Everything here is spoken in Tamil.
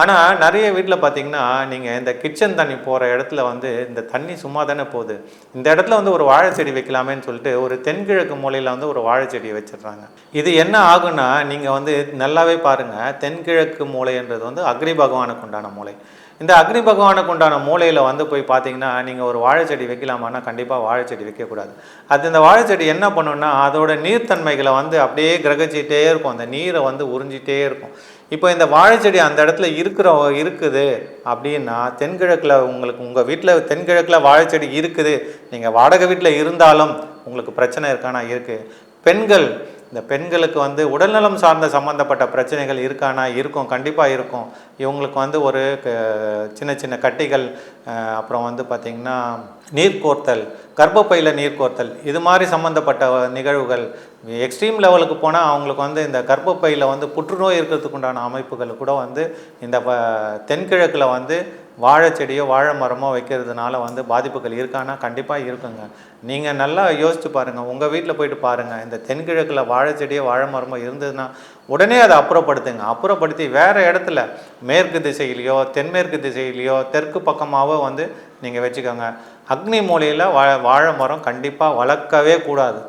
ஆனால் நிறைய வீட்டில் பார்த்தீங்கன்னா நீங்கள் இந்த கிச்சன் தண்ணி போகிற இடத்துல வந்து இந்த தண்ணி சும்மா தானே போகுது. இந்த இடத்துல வந்து ஒரு வாழை செடி வைக்கலாமேன்னு சொல்லிட்டு ஒரு தென்கிழக்கு மூலையில் வந்து ஒரு வாழை செடியை வச்சிடுறாங்க. இது என்ன ஆகுன்னா நீங்கள் வந்து நல்லாவே பாருங்கள் தென்கிழக்கு மூலைன்றது வந்து அக்னி பகவானுக்கு உண்டான மூலை. இந்த அக்னி பகவானுக்கு உண்டான மூலையில் வந்து போய் பார்த்தீங்கன்னா நீங்கள் ஒரு வாழைச்செடி வைக்கலாமான்னா கண்டிப்பாக வாழைச்செடி வைக்கக்கூடாது. அது இந்த வாழைச்செடி என்ன பண்ணுன்னா அதோட நீர்த்தன்மைகளை வந்து அப்படியே கிரகிச்சிட்டே இருக்கும். அந்த நீரை வந்து உறிஞ்சிட்டே இருக்கும். இப்போ இந்த வாழைச்செடி அந்த இடத்துல இருக்கிற இருக்குது அப்படின்னா தென்கிழக்கில் உங்களுக்கு உங்கள் வீட்டில் தென்கிழக்கில் வாழைச்செடி இருக்குது. நீங்கள் வாடகை வீட்டில் இருந்தாலும் உங்களுக்கு பிரச்சனை இருக்கானா? இருக்குது பெண்கள் இந்த பெண்களுக்கு வந்து உடல்நலம் சார்ந்த சம்மந்தப்பட்ட பிரச்சனைகள் இருக்கானா? இருக்கும் கண்டிப்பாக இருக்கும். இவங்களுக்கு வந்து ஒரு க- சின்ன சின்ன கட்டிகள் அப்புறம் வந்து பார்த்திங்கன்னா நீர் கோர்த்தல் கர்ப்பப்பையில் நீர்க்கோர்த்தல் இது மாதிரி சம்மந்தப்பட்ட நிகழ்வுகள். எக்ஸ்ட்ரீம் லெவலுக்கு போனால் அவங்களுக்கு வந்து இந்த கர்ப்பப்பையில் வந்து புற்றுநோய் இருக்கிறதுக்கு உண்டான அமைப்புகள் கூட வந்து இந்த தென்கிழக்கில் வந்து வாழை செடியோ வாழை மரமோ வைக்கிறதுனால வந்து பாதிப்புகள் இருக்கானா கண்டிப்பாக இருக்குங்க. நீங்கள் நல்லா யோசிச்சு பாருங்கள் உங்கள் வீட்டில் போயிட்டு பாருங்கள் இந்த தென்கிழக்கில் வாழை செடியோ வாழை மரமோ இருந்ததுன்னா உடனே அதை அப்புறப்படுத்துங்க. அப்புறப்படுத்தி வேறு இடத்துல மேற்கு திசையிலையோ தென்மேற்கு திசையிலையோ தெற்கு பக்கமாகவோ வந்து நீங்கள் வச்சுக்கோங்க. அக்னி மூலையில் வா வாழை மரம் கண்டிப்பாக வளர்க்கவே கூடாது.